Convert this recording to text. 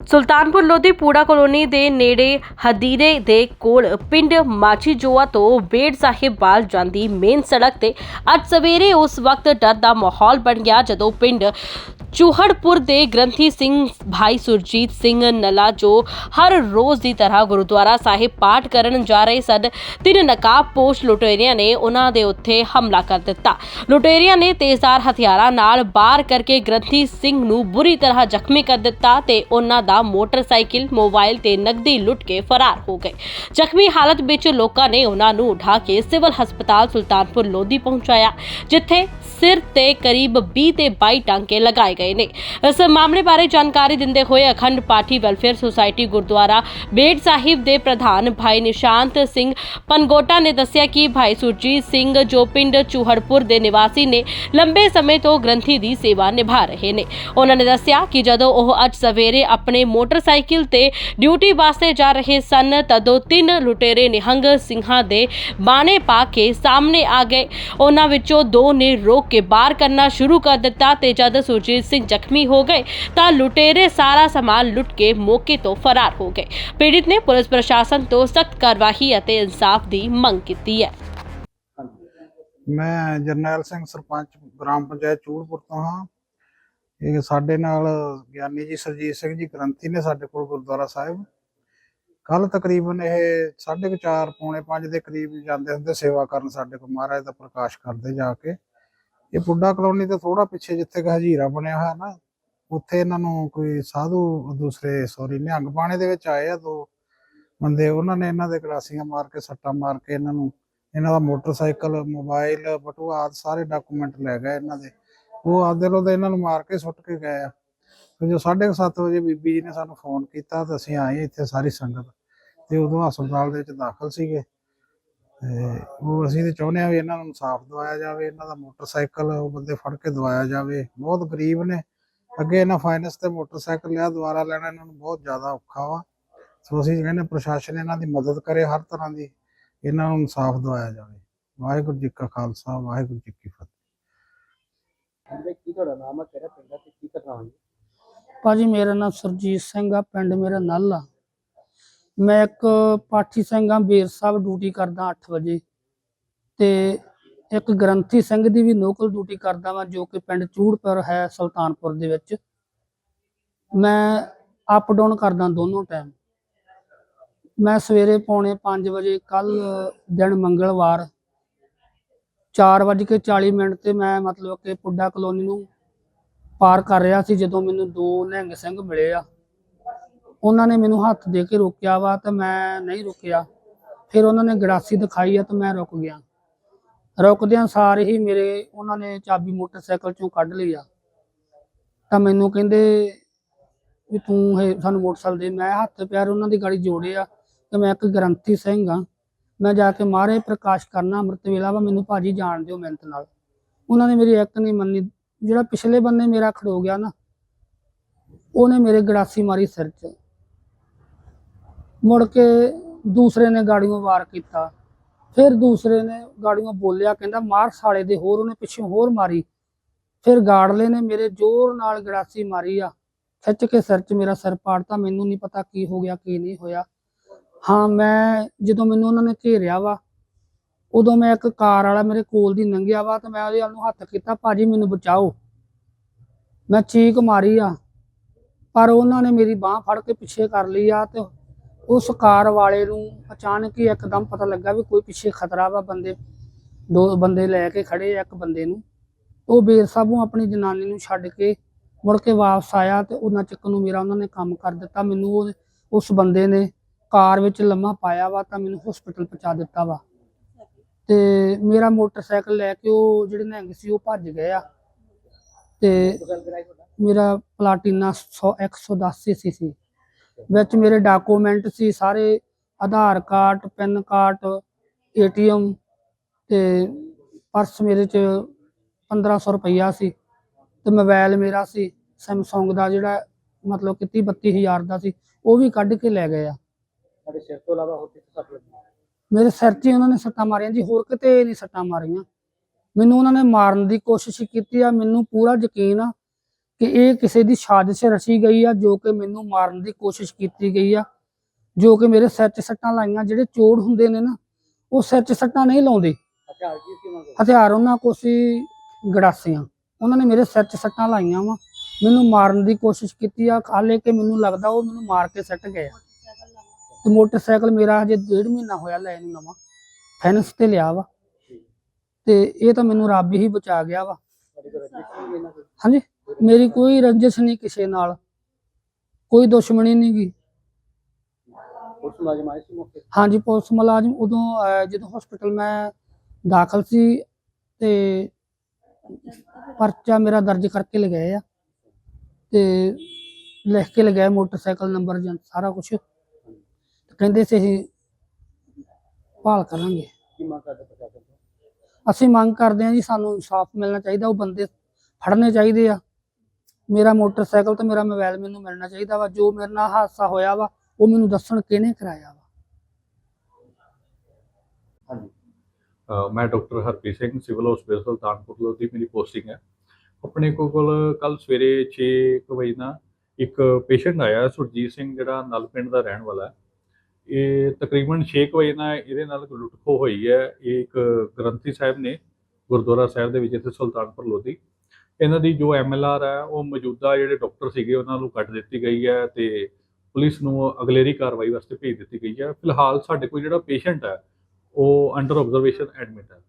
Sultanpur Lodhi ਪੂੜਾ colony ਦੇ ਨੇੜੇ ਹਦੀਰੇ ਦੇ ਕੋਲ ਪਿੰਡ ਮਾਛੀਜੋਆ ਤੋਂ ਬੇੜ ਸਾਹਿਬ ਬਾਲ ਜਾਂਦੀ ਮੇਨ ਸੜਕ ਤੇ ਅੱਜ ਸਵੇਰੇ ਉਸ ਵਕਤ ਡਰ ਦਾ ਮਾਹੌਲ ਬਣ ਗਿਆ ਜਦੋਂ ਪਿੰਡ ਚੂਹੜਪੁਰ ਦੇ ਗ੍ਰੰਥੀ ਸਿੰਘ ਭਾਈ ਸੁਰਜੀਤ ਸਿੰਘ ਨਲਾ, ਜੋ ਹਰ ਰੋਜ਼ ਦੀ ਤਰ੍ਹਾਂ ਗੁਰਦੁਆਰਾ ਸਾਹਿਬ ਪਾਠ ਕਰਨ ਜਾ ਰਹੇ ਸਨ, ਤਿੰਨ ਨਕਾਬਪੋਸ਼ ਲੁਟੇਰਿਆਂ ਨੇ ਉਹਨਾਂ ਦੇ ਉੱਤੇ ਹਮਲਾ ਕਰ ਦਿੱਤਾ। ਲੁਟੇਰਿਆਂ ਨੇ ਤੇਜ਼ਧਾਰ ਹਥਿਆਰਾਂ ਨਾਲ ਬਾਰ ਕਰਕੇ ਗ੍ਰੰਥੀ ਸਿੰਘ ਨੂੰ ਬੁਰੀ ਤਰ੍ਹਾਂ ਜ਼ਖਮੀ ਕਰ ਦਿੱਤਾ ਤੇ ਉਹਨਾਂ ਦਾ ਮੋਟਰਸਾਈਕਲ, ਮੋਬਾਈਲ ਤੇ ਨਕਦੀ ਲੁੱਟ ਕੇ ਫਰਾਰ ਹੋ ਗਏ। ਜ਼ਖਮੀ ਹਾਲਤ ਵਿੱਚ ਲੋਕਾਂ ਨੇ ਉਹਨਾਂ ਨੂੰ ਉਠਾ ਕੇ ਸਿਵਲ ਹਸਪਤਾਲ ਸੁਲਤਾਨਪੁਰ ਲੋਧੀ ਪਹੁੰਚਾਇਆ, ਜਿੱਥੇ ਸਿਰ ਤੇ ਕਰੀਬ 20 ਤੇ 22 ਟਾਂਕੇ ਲਗਾਏ ਗਏ ਨੇ। ਇਸ ਮਾਮਲੇ ਬਾਰੇ ਜਾਣਕਾਰੀ ਦਿੰਦੇ ਹੋਏ ਅਖੰਡ ਪਾਠੀ ਵੈਲਫੇਅਰ ਸੁਸਾਇਟੀ ਗੁਰਦੁਆਰਾ ਬੇੜ ਸਾਹਿਬ ਦੇ ਪ੍ਰਧਾਨ ਭਾਈ ਨਿਸ਼ਾਂਤ ਸਿੰਘ ਪਨਗੋਟਾ ਨੇ ਦੱਸਿਆ ਕਿ ਭਾਈ ਸੁਰਜੀਤ ਸਿੰਘ ਜੋ ਪਿੰਡ ਚੂਹੜਪੁਰ ਦੇ ਨਿਵਾਸੀ ਨੇ, ਲੰਬੇ ਸਮੇਂ ਤੋਂ ਗ੍ਰੰਥੀ ਦੀ ਸੇਵਾ ਨਿਭਾ ਰਹੇ ਨੇ। ਉਹਨਾਂ ਨੇ ਦੱਸਿਆ ਕਿ ਜਦੋਂ ਉਹ ਅੱਜ ਸਵੇਰੇ ਆਪਣੇ ਮੋਟਰਸਾਈਕਲ ਤੇ ਡਿਊਟੀ ਵਾਸਤੇ ਜਾ ਰਹੇ ਸਨ, ਤਦੋਂ ਤਿੰਨ ਲੁਟੇਰੇ ਨਿਹੰਗ ਸਿੰਘਾਂ ਦੇ ਬਾਣੇ ਪਾ ਕੇ ਸਾਹਮਣੇ ਆ ਗਏ। ਉਹਨਾਂ ਵਿੱਚੋਂ ਦੋ ਨੇ ਰੋਕ ਕੇ ਬਾਹਰ ਕਰਨਾ ਸ਼ੁਰੂ ਕਰ ਦਿੱਤਾ ਤੇ ਜਦ ਸੁਰਜੀਤ ਸਿੰਘ ਜ਼ਖਮੀ ਹੋ ਗਏ, ਤਾਂ ਲੁਟੇਰੇ ਸਾਰਾ ਸਮਾਨ ਲੁੱਟ ਕੇ ਮੌਕੇ ਤੋਂ ਫਰਾਰ ਹੋ ਗਏ। ਪੀੜਿਤ ਨੇ ਪੁਲਿਸ ਪ੍ਰਸ਼ਾਸਨ ਤੋਂ ਸਖਤ ਕਾਰਵਾਈ ਅਤੇ ਇਨਸਾਫ ਦੀ ਮੰਗ ਕੀਤੀ ਹੈ। ਮੈਂ ਜਰਨੈਲ ਸਿੰਘ ਸਰਪੰਚ, ਗ੍ਰਾਮ ਪੰਚਾਇਤ ਚੂੜਪੁਰ ਤੋਂ ਹਾਂ। ਇਹ ਸਾਡੇ ਨਾਲ ਗਿਆਨੀ ਜੀ ਸਰਜੀਤ ਸਿੰਘ ਜੀ ਗ੍ਰੰਥੀ ਨੇ ਸਾਡੇ ਕੋਲ ਗੁਰਦੁਆਰਾ ਸਾਹਿਬ। ਕੱਲ ਤਕਰੀਬਨ ਇਹ 4:30 ਪੌਣੇ 5 ਦੇ ਕਰੀਬ ਜਾਂਦੇ ਹੁੰਦੇ ਸੇਵਾ ਕਰਨ ਸਾਡੇ ਕੋਲ। ਮਹਾਰਾਜ ਦਾ ਪ੍ਰਕਾਸ਼ ਕਰਦੇ ਜਾ ਕੇ। ਇਹ ਪੁੱਡਾ ਕਲੋਨੀ ਤੋਂ ਥੋੜਾ ਪਿੱਛੇ ਜਿੱਥੇ ਕਿ ਹਜੀਰਾ ਬਣਿਆ ਹੋਇਆ ਨਾ, ਉੱਥੇ ਇਹਨਾਂ ਨੂੰ ਕੋਈ ਸਾਧੂ ਦੂਸਰੇ ਸੌਰੀ ਨਿਹੰਗ ਬਾਣੇ ਦੇ ਵਿੱਚ ਆਏ ਆ ਦੋ ਬੰਦੇ। ਉਹਨਾਂ ਨੇ ਇਹਨਾਂ ਦੇ ਗਲਾਸੀਆਂ ਮਾਰ ਕੇ, ਸੱਟਾਂ ਮਾਰ ਕੇ ਇਹਨਾਂ ਨੂੰ, ਇਹਨਾਂ ਦਾ ਮੋਟਰਸਾਈਕਲ, ਮੋਬਾਈਲ ਬਟੂਆ ਆਦਿ ਸਾਰੇ ਡਾਕੂਮੈਂਟ ਲੈ ਗਏ ਇਹਨਾਂ ਦੇ। ਉਹ ਆਪਦੇ ਲੋਂ ਇਹਨਾਂ ਨੂੰ ਮਾਰ ਕੇ ਸੁੱਟ ਕੇ ਗਏ ਆ। ਫਿਰ ਜੋ 7:30 ਵਜੇ ਬੀਬੀ ਜੀ ਨੇ ਸਾਨੂੰ ਫੋਨ ਕੀਤਾ ਤਾਂ ਅਸੀਂ ਆਏ ਇੱਥੇ ਸਾਰੀ ਸੰਗਤ। ਤੇ ਉਦੋਂ ਹਸਪਤਾਲ ਦੇ ਵਿੱਚ ਦਾਖਲ ਸੀਗੇ। ਤੇ ਉਹ ਅਸੀਂ ਤੇ ਚਾਹੁੰਦੇ ਆ ਵੀ ਇਹਨਾਂ ਨੂੰ ਇਨਸਾਫ ਦਵਾਇਆ ਜਾਵੇ, ਇਹਨਾਂ ਦਾ ਮੋਟਰਸਾਈਕਲ ਉਹ ਬੰਦੇ ਫੜ ਕੇ ਦਵਾਇਆ ਜਾਵੇ। ਬਹੁਤ ਗਰੀਬ ਨੇ। ਅੱਗੇ ਇਹਨਾਂ ਫਾਈਨੈਂਸ ਤੇ ਮੋਟਰਸਾਈਕਲ ਲਿਆ, ਦੁਬਾਰਾ ਲੈਣਾ ਇਹਨਾਂ ਨੂੰ ਬਹੁਤ ਜ਼ਿਆਦਾ ਔਖਾ ਵਾ। ਸੋ ਅਸੀਂ ਕਹਿੰਦੇ ਪ੍ਰਸ਼ਾਸਨ ਇਹਨਾਂ ਦੀ ਮਦਦ ਕਰੇ ਹਰ ਤਰ੍ਹਾਂ ਦੀ, ਇਹਨਾਂ ਨੂੰ ਇਨਸਾਫ ਦਵਾਇਆ ਜਾਵੇ। ਵਾਹਿਗੁਰੂ ਜੀ ਕਾ ਖਾਲਸਾ, ਵਾਹਿਗੁਰੂ ਜੀ ਕੀ ਫਤਿਹ। ਹਾਂਜੀ ਕੀ ਤੁਹਾਡਾ ਨਾਮ ਹੈ ਕਿਹੜਾ ਪਿੰਡ ਹੈ ਤੇ ਕੀ ਕਰਨਾ ਹੋਈ? ਭਾਜੀ, ਮੇਰਾ ਨਾਮ ਸੁਰਜੀਤ ਸਿੰਘ ਆ, ਪਿੰਡ ਮੇਰਾ ਨੱਲ ਆ। ਮੈਂ ਇੱਕ ਪਾਠੀ ਸਿੰਘ ਆ, ਬੇਰ ਸਾਹਿਬ ਡਿਊਟੀ ਕਰਦਾ 8 ਵਜੇ। ਤੇ ਇੱਕ ਗ੍ਰੰਥੀ ਸਿੰਘ ਦੀ ਵੀ ਲੋਕਲ ਡਿਊਟੀ ਕਰਦਾ ਵਾਂ, ਜੋ ਕਿ ਪਿੰਡ ਚੂੜਪੁਰ ਹੈ, ਸੁਲਤਾਨਪੁਰ ਦੇ ਵਿੱਚ। ਮੈਂ ਅਪ ਡਾਊਨ ਕਰਦਾ ਦੋਨੋਂ ਟਾਈਮ ਮੈਂ ਸਵੇਰੇ ਪੌਣੇ 5 ਵਜੇ ਕੱਲ ਦਿਨ ਮੰਗਲਵਾਰ 4:40 ਮਿੰਟ ਤੇ ਮੈਂ ਮਤਲਬ ਕਿ ਪੁੱਡਾ ਕਲੋਨੀ ਨੂੰ ਪਾਰ ਕਰ ਰਿਹਾ ਸੀ, ਜਦੋਂ ਮੈਨੂੰ ਦੋ ਨਿਹੰਗ ਸਿੰਘ ਮਿਲੇ ਆ। ਉਹਨਾਂ ਨੇ ਮੈਨੂੰ ਹੱਥ ਦੇ ਕੇ ਰੋਕਿਆ ਵਾ ਤੇ ਮੈਂ ਨਹੀਂ ਰੁਕਿਆ। ਫਿਰ ਉਹਨਾਂ ਨੇ ਗੜਾਸੀ ਦਿਖਾਈ ਆ ਤੇ ਮੈਂ ਰੁਕ ਗਿਆ। ਰੁਕਦਿਆਂ ਸਾਰ ਹੀ ਮੇਰੇ ਉਹਨਾਂ ਨੇ ਚਾਬੀ ਮੋਟਰਸਾਈਕਲ ਚੋਂ ਕੱਢ ਲਈ ਆ। ਤਾਂ ਮੈਨੂੰ ਕਹਿੰਦੇ ਵੀ ਤੂੰ ਇਹ ਸਾਨੂੰ ਮੋਟਰਸਾਈਕਲ ਦੇ। ਮੈਂ ਹੱਥ ਪੈਰ ਉਹਨਾਂ ਦੀ ਗਾੜੀ ਜੋੜੇ ਆ ਤੇ ਮੈਂ ਇੱਕ ਗ੍ਰੰਥੀ ਸਿੰਘ ਆ। ਮੈਂ ਜਾ ਕੇ ਮਾਰੇ ਪ੍ਰਕਾਸ਼ ਕਰਨਾ, ਅੰਮ੍ਰਿਤ ਵੇਲਾ ਵਾ ਮੈਨੂੰ ਭਾਜੀ ਜਾਣ ਦਿਓ ਮਿਹਨਤ ਨਾਲ। ਉਹਨਾਂ ਨੇ ਮੇਰੀ ਇੱਕ ਨਹੀਂ ਮੰਨੀ। ਜਿਹੜਾ ਪਿਛਲੇ ਬੰਨੇ ਮੇਰਾ ਖੜੋ ਗਿਆ ਨਾ, ਉਹਨੇ ਮੇਰੇ ਗੜਾਸੀ ਮਾਰੀ ਸਿਰ 'ਚ। ਮੁੜ ਕੇ ਦੂਸਰੇ ਨੇ ਗਾੜੀਆਂ ਵਾਰ ਕੀਤਾ। ਫਿਰ ਦੂਸਰੇ ਨੇ ਗਾੜੀਆਂ ਬੋਲਿਆ, ਕਹਿੰਦਾ ਮਾਰ ਸਾਲੇ ਦੇ ਹੋਰ, ਉਹਨੇ ਪਿੱਛੋਂ ਹੋਰ ਮਾਰੀ। ਫਿਰ ਗਾੜਲੇ ਨੇ ਮੇਰੇ ਜ਼ੋਰ ਨਾਲ ਗੜਾਸੀ ਮਾਰੀ ਆ। ਖਿੱਚ ਕੇ ਸਿਰ 'ਚ ਮੇਰਾ ਸਿਰ ਪਾੜਤਾ, ਮੈਨੂੰ ਨਹੀਂ ਪਤਾ ਕੀ ਹੋ ਗਿਆ, ਕੀ ਨਹੀਂ ਹੋਇਆ। ਹਾਂ, ਮੈਂ ਜਦੋਂ ਮੈਨੂੰ ਉਹਨਾਂ ਨੇ ਘੇਰਿਆ ਵਾ, ਉਦੋਂ ਮੈਂ ਇੱਕ ਕਾਰ ਵਾਲਾ ਮੇਰੇ ਕੋਲ ਦੀ ਲੰਘਿਆ ਵਾ ਤੇ ਮੈਂ ਉਹਦੇ ਵੱਲ ਨੂੰ ਹੱਥ ਕੀਤਾ, ਭਾਜੀ, ਮੈਨੂੰ ਬਚਾਓ। ਮੈਂ ਚੀਕ ਮਾਰੀ ਆ, ਪਰ ਉਹਨਾਂ ਨੇ ਮੇਰੀ ਬਾਹ ਫੜ ਕੇ ਪਿੱਛੇ ਕਰ ਲਈ ਆ ਤੇ ਉਸ ਕਾਰ ਵਾਲੇ ਨੂੰ ਅਚਾਨਕ ਹੀ ਇੱਕਦਮ ਪਤਾ ਲੱਗਾ ਵੀ ਕੋਈ ਪਿੱਛੇ ਖਤਰਾ ਵਾ ਬੰਦੇ, ਦੋ ਬੰਦੇ ਲੈ ਕੇ ਖੜੇ ਆ ਇੱਕ ਬੰਦੇ ਨੂੰ। ਉਹ ਬੇਰ ਸਾਹਿਬੋਂ ਆਪਣੀ ਜਨਾਨੀ ਨੂੰ ਛੱਡ ਕੇ ਮੁੜ ਕੇ ਵਾਪਸ ਆਇਆ ਤੇ ਉਹਨਾਂ ਚੱਕ ਨੂੰ ਮੇਰਾ ਉਹਨਾਂ ਨੇ ਕੰਮ ਕਰ ਦਿੱਤਾ। ਮੈਨੂੰ ਉਹ, ਉਸ ਬੰਦੇ ਨੇ ਕਾਰ ਵਿੱਚ ਲੰਮਾ ਪਾਇਆ ਵਾ ਤਾਂ ਮੈਨੂੰ ਹਸਪੀਟਲ ਪਹੁੰਚਾ ਦਿੱਤਾ ਵਾ। ਤੇ ਮੇਰਾ ਮੋਟਰਸਾਈਕਲ ਲੈ ਕੇ ਉਹ ਜਿਹੜੇ ਨਿਹੰਗ ਸੀ ਉਹ ਭੱਜ ਗਏ ਆ। ਤੇ ਗੱਲ ਕਰਾਈ ਤੁਹਾਡਾ ਮੇਰਾ ਪਲਾਟੀਨਾ 100 110 ਸੀ ਵਿੱਚ ਮੇਰੇ ਡਾਕੂਮੈਂਟ ਸੀ, ਸਾਰੇ Aadhaar card, PAN card, ATM ਤੇ ਪਰਸ ਮੇਰੇ ਚ 1500 ਰੁਪਈਆ ਸੀ। ਤੇ ਮੋਬਾਈਲ ਮੇਰਾ ਸੀ ਸੈਮਸੰਗ ਦਾ ਜਿਹੜਾ ਮਤਲਬ ਕਿ 30 32000 ਦਾ ਸੀ, ਉਹ ਵੀ ਕੱਢ ਕੇ ਲੈ ਗਏ ਆ। ਤੁਹਾਡੇ ਸਿਰ ਤੋਂ ਇਲਾਵਾ ਹੋਰ ਕਿੱਥੇ ਸੱਟ ਲੱਗੀ? ਮੇਰੇ ਸਿਰ 'ਚ ਹੀ ਉਹਨਾਂ ਨੇ ਸੱਟਾਂ ਮਾਰੀਆਂ ਜੀ ਹੋਰ ਕਿਤੇ ਨਹੀਂ ਸੱਟਾਂ ਮਾਰੀਆਂ। ਮੈਨੂੰ ਉਹਨਾਂ ਨੇ ਮਾਰਨ ਦੀ ਕੋਸ਼ਿਸ਼ ਕੀਤੀ ਆ ਮੈਨੂੰ ਪੂਰਾ ਯਕੀਨ ਆ ਕਿ ਇਹ ਕਿਸੇ ਦੀ ਸਾਜ਼ਿਸ਼ ਰਚੀ ਗਈ ਆ ਜੋ ਕਿ ਮੈਨੂੰ ਮਾਰਨ ਦੀ ਕੋਸ਼ਿਸ਼ ਕੀਤੀ ਗਈ ਆ। ਜੋ ਕਿ ਮੇਰੇ ਸਿਰ 'ਚ ਸੱਟਾਂ ਲਾਈਆਂ ਜਿਹੜੇ ਚੋੜ ਹੁੰਦੇ ਨੇ ਨਾ ਉਹ ਸਿਰ 'ਚ ਸੱਟਾਂ ਨਹੀਂ ਲਾਉਂਦੇ। ਹਥਿਆਰ ਕੀ ਸੀ ਉਹਨਾਂ ਕੋਲ? ਹਥਿਆਰ ਉਹਨਾਂ ਕੋਲ ਸੀ ਗੜਾਸੀਆਂ। ਉਹਨਾਂ ਨੇ ਮੇਰੇ ਸਿਰ 'ਚ ਸੱਟਾਂ ਲਾਈਆਂ ਵਾ। ਮੈਨੂੰ ਮਾਰਨ ਦੀ ਕੋਸ਼ਿਸ਼ ਕੀਤੀ ਆ ਹਾਲੇ ਕਿ ਮੈਨੂੰ ਲੱਗਦਾ ਉਹ ਮੈਨੂੰ ਮਾਰ ਕੇ ਸੱਟ ਗਏ ਆ। ਤੇ ਮੋਟਰਸਾਈਕਲ ਮੇਰਾ ਹਜੇ ਡੇਢ ਮਹੀਨਾ ਹੋਇਆ ਲੈਣ ਨੂੰ ਨਵਾਂ ਫਾਈਨੈਂਸ ਤੇ ਲਿਆ ਵਾ। ਤੇ ਇਹ ਤਾਂ ਮੈਨੂੰ ਰੱਬ ਹੀ ਬਚਾ ਗਿਆ ਵਾ। ਹਾਂਜੀ? ਮੇਰੀ ਕੋਈ ਰੰਜਿਸ਼ ਨਹੀਂ ਕਿਸੇ ਨਾਲ। ਕੋਈ ਦੁਸ਼ਮਣੀ ਨਹੀਂ ਗੀ। ਪੁਲਿਸ ਮੁਲਾਜ਼ਮ ਆਏ ਸੀ ਮੌਕੇ? ਤੇ? ਹਾਂਜੀ ਪੁਲਿਸ ਮੁਲਾਜ਼ਮ ਉਦੋਂ ਜਦੋਂ ਹਸਪੀਟਲ ਮੈਂ ਦਾਖਲ ਸੀ ਤੇ ਪਰਚਾ ਮੇਰਾ ਦਰਜ ਕਰਕੇ ਲਗਾਏ ਆ। ਤੇ ਲਿਖ ਕੇ ਲਗਾਇਆ ਮੋਟਰਸਾਈਕਲ ਨੰਬਰ ਜਾਂ ਸਾਰਾ ਕੁਝ ਕਹਿੰਦੇ ਸੀ ਅਸੀਂ ਭਾਲ ਕਰਾਂਗੇ। ਕੀ ਮੰਗ ਕਰਦੇ ਪ੍ਰਸ਼ਾਸਨ ਤੋਂ? ਅਸੀਂ ਮੰਗ ਕਰਦੇ ਹਾਂ ਜੀ ਸਾਨੂੰ ਇਨਸਾਫ ਮਿਲਣਾ ਚਾਹੀਦਾ ਉਹ ਬੰਦੇ ਫੜਨੇ ਚਾਹੀਦੇ ਆ। ਮੇਰਾ ਮੋਟਰਸਾਈਕਲ ਤੇ ਮੇਰਾ ਮੋਬਾਈਲ ਮੈਨੂੰ ਮਿਲਣਾ ਚਾਹੀਦਾ ਵਾ ਜੋ ਮੇਰੇ ਨਾਲ ਹਾਦਸਾ ਹੋਇਆ ਵਾ ਉਹ ਮੈਨੂੰ ਦੱਸਣ ਕਿਹਨੇ ਕਰਾਇਆ ਵਾ। ਹਾਂਜੀ। ਅ, ਮੈਂ doctor Harpreet Singh civil hospital Sultanpur Lodhi ਮੇਰੀ ਪੋਸਟਿੰਗ ਹੈ। ਆਪਣੇ ਕੋ- ਕੋਲ ਕੱਲ ਸਵੇਰੇ 6 ਵਜੇ ਨਾ ਇੱਕ ਪੇਸ਼ੈਂਟ ਆਇਆ ਸੁਰਜੀਤ ਸਿੰਘ ਜਿਹੜਾ ਨਲ ਪਿੰਡ ਦਾ ਰਹਿਣ ਵਾਲਾ ਹੈ। ਇਹ ਤਕਰੀਬਨ 6 ਵਜੇ ਨਾਲ ਇਹਦੇ ਨਾਲ ਲੁੱਟਖੋ ਹੋਈ ਹੈ। ਇਹ ਇੱਕ ਗ੍ਰੰਥੀ ਸਾਹਿਬ ਨੇ ਗੁਰਦੁਆਰਾ ਸਾਹਿਬ ਦੇ ਵਿੱਚ ਇੱਥੇ ਸੁਲਤਾਨਪੁਰ ਲੋਧੀ। ਇਹਨਾਂ ਦੀ ਜੋ ਐਮਐਲਆਰ ਹੈ, ਉਹ ਮੌਜੂਦਾ ਜਿਹੜੇ ਡਾਕਟਰ ਸੀਗੇ, ਉਹਨਾਂ ਨੂੰ ਕੱਟ ਦਿੱਤੀ ਗਈ ਹੈ ਤੇ ਪੁਲਿਸ ਨੂੰ ਅਗਲੇਰੀ ਕਾਰਵਾਈ ਵਾਸਤੇ ਭੇਜ ਦਿੱਤੀ ਗਈ ਹੈ। ਫਿਲਹਾਲ ਸਾਡੇ ਕੋਲ ਜਿਹੜਾ ਪੇਸ਼ੈਂਟ ਹੈ, ਉਹ ਅੰਡਰ ਆਬਜ਼ਰਵੇਸ਼ਨ ਐਡਮਿਟ ਹੈ।